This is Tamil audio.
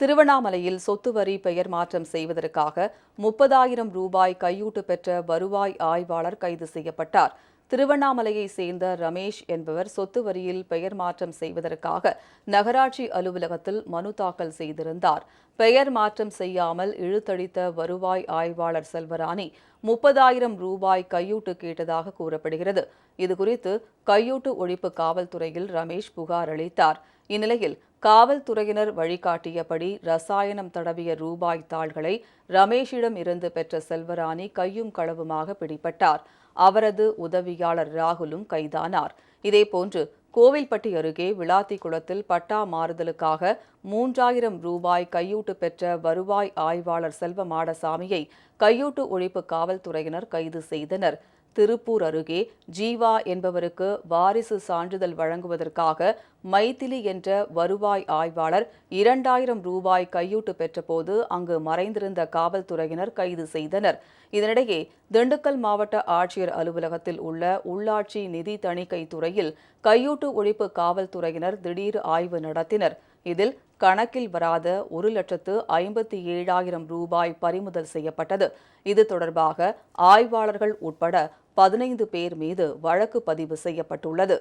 திருவண்ணாமலையில் சொத்து வரி பெயர் மாற்றம் செய்வதற்காக முப்பதாயிரம் ரூபாய் கையூட்டு பெற்ற வருவாய் ஆய்வாளர் கைது செய்யப்பட்டார். திருவண்ணாமலையை சேர்ந்த ரமேஷ் என்பவர் சொத்து வரியில் பெயர் மாற்றம் செய்வதற்காக நகராட்சி அலுவலகத்தில் மனு தாக்கல் செய்திருந்தார். பெயர் மாற்றம் செய்யாமல் இழுத்தடித்த வருவாய் ஆய்வாளர் செல்வராணி முப்பதாயிரம் ரூபாய் கையூட்டு கேட்டதாக கூறப்படுகிறது. இதுகுறித்து கையூட்டு ஒழிப்பு காவல்துறையில் ரமேஷ் புகார் அளித்தார். இந்நிலையில் காவல்துறையினர் வழிகாட்டியபடி ரசாயனம் தடவிய ரூபாய் தாள்களை ரமேஷிடம் இருந்து பெற்ற செல்வராணி கையும் களவுமாக பிடிபட்டார். அவரது உதவியாளர் ராகுலும் கைதானார். இதேபோன்று கோவில்பட்டி அருகே விளாத்தி குளத்தில் பட்டா மாறுதலுக்காக மூன்றாயிரம் ரூபாய் கையூட்டு பெற்ற வருவாய் ஆய்வாளர் செல்வ மாடசாமியை கையூட்டு ஒழிப்பு காவல்துறையினர் கைது செய்தனர். திருப்பூர் அருகே ஜீவா என்பவருக்கு வாரிசு சான்றிதழ் வழங்குவதற்காக மைதிலி என்ற வருவாய் ஆய்வாளர் இரண்டாயிரம் ரூபாய் கையூட்டு பெற்றபோது அங்கு மறைந்திருந்த காவல்துறையினர் கைது செய்தனர். இதனிடையே திண்டுக்கல் மாவட்ட ஆட்சியர் அலுவலகத்தில் உள்ள உள்ளாட்சி நிதி தணிக்கை துறையில் கையூட்டு ஒழிப்பு காவல்துறையினர் திடீர் ஆய்வு நடத்தினர். இதில் கணக்கில் வராத ஒரு லட்சத்து ஐம்பத்தி ஏழாயிரம் ரூபாய் பறிமுதல் செய்யப்பட்டது. இது தொடர்பாக ஆய்வாளர்கள் உட்பட பதினைந்து பேர் மீது வழக்கு பதிவு செய்யப்பட்டுள்ளது.